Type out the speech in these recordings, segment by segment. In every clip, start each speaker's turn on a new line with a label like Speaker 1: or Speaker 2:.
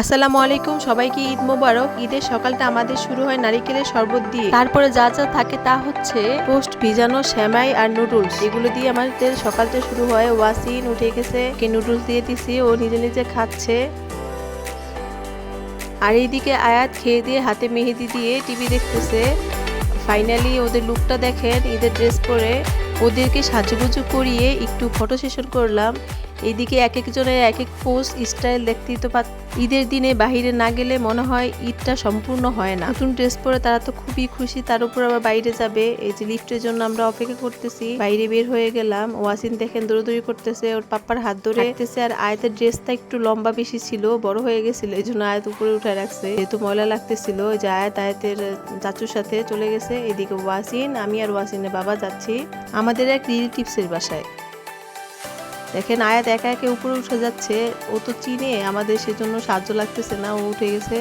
Speaker 1: আসসালামু আলাইকুম, সবাইকে ঈদ মোবারক। ঈদের সকালটা আমাদের শুরু হয় নারিকেলের শরবত দিয়ে। তারপরে যা যা থাকে তা হচ্ছে পোস্ট ভিজানো শ্যামাই আর নুডলস। এগুলো দিয়ে আমাদের সকালটা শুরু হয়। ওয়াসিন উঠে গেছে। কে নুডলস দিয়ে দিছি, ও নিজে নিজে খাচ্ছে। আর এইদিকে আয়াত খেয়ে দিয়ে হাতে মেহেদি দিয়ে টিভি দেখতেছে। ফাইনালি ওদের লুকটা দেখেন, ঈদের ড্রেস পরে। ওদেরকে সাজুগুজু করিয়ে একটু ফটো সেশন করলাম। এইদিকে এক একজনের এক এক পোস্ট স্টাইল দেখতেই তো পাচ্ছ ঈদের দিনে বাহিরে না গেলে মনে হয় ঈদটা সম্পূর্ণ হয় না। নতুন ড্রেস পরে তারা তো খুবই খুশি, তার উপর আবার বাইরে যাবে। এই যে লিফটের জন্য আমরা অপেক্ষা করতেছি। বাইরে বের হয়ে গেলাম। ওয়াসিন দেখেন দৌড়দৌড়ি করতেছে, ওর পাপ্পার হাত ধরে রাখতেছে আর আয়তের ড্রেসটা একটু লম্বা বেশি ছিল, বড় হয়ে গেছিল এই জন্য আয়াত উপরে উঠে রাখছে। যেহেতু ময়লা লাগতেছিল যে আয়াত, আয়াতের চাচুর সাথে চলে গেছে। এদিকে ওয়াসিন, আমি আর ওয়াসিনের বাবা যাচ্ছি। আমাদের এক রিলেটিভসের বাসায়। দেখেন আয়াত একা একে উপরে উঠে যাচ্ছে। ও তো চিনে আমাদের সেজন্য সাহায্য লাগতেছে না, ও উঠে গেছে।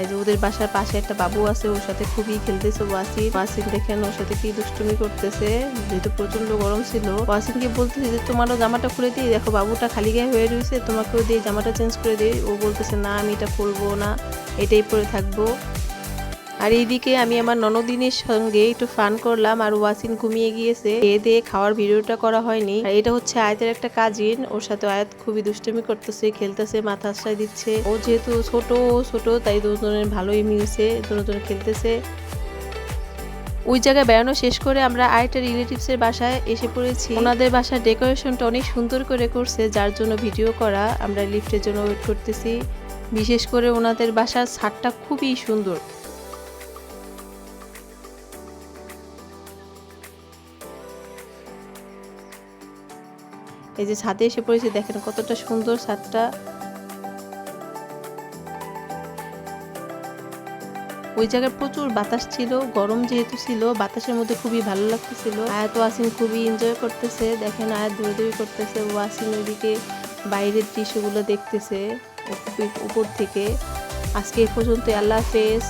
Speaker 1: এই যে ওদের বাসার পাশে একটা বাবু আছে, ওর সাথে খুবই খেলতেছে। ওয়াসিন ওয়াসিন দেখেন ওর সাথে কি দুষ্টুমি করতেছে। যেহেতু প্রচণ্ড গরম ছিল। ওয়াসিনকে বলতেছে যে তোমারও জামাটা খুলে দিই। দেখো বাবুটা খালি গায়ে হয়ে রয়েছে, তোমাকেও দিয়ে জামাটা চেঞ্জ করে দিই। ও বলতেছে, না, আমি এটা পরবো না, এটাই পরে থাকব। আর এইদিকে আমি আমার ননদিনের সঙ্গে একটু ফান করলাম আর ওয়াসিন ঘুমিয়ে গিয়েছে। এ দিয়ে খাওয়ার ভিডিওটা করা হয়নি। আর এটা হচ্ছে আয়াতের একটা কাজিন। ওর সাথে আয়াত খুবই দুষ্টুমি করতেছে, খেলতেছে, মাথা আশ্রয় দিচ্ছে। ও যেহেতু ছোট ছোট, তাই দুজনের ভালোই মিলছে, দুজন খেলতেছে। ওই জায়গায় বেড়ানো শেষ করে আমরা আরেকটা রিলেটিভসের বাসায় এসে পড়েছি। ওনাদের বাসার ডেকোরেশনটা অনেক সুন্দর করে করছে, যার জন্য ভিডিও করা। আমরা লিফটের জন্য ওয়েট করতেছি। বিশেষ করে ওনাদের বাসার ছাদটা খুবই সুন্দর। এই যে ছাদে এসে পড়েছি, দেখেন কতটা সুন্দর ছাদটা। ওই জায়গায় প্রচুর বাতাস ছিল, গরম যেহেতু ছিল, বাতাসের মধ্যে খুবই ভালো লাগতেছিল। আয়াত ওয়াসিন খুবই এনজয় করতেছে, দেখেন আয়াত দৌড়ে দৌড়ে করতেছে ওয়াসিন ওইদিকে বাইরের দৃশ্যগুলো দেখতেছে উপর থেকে। আজকে এ পর্যন্ত আল্লাহ হাফেজ।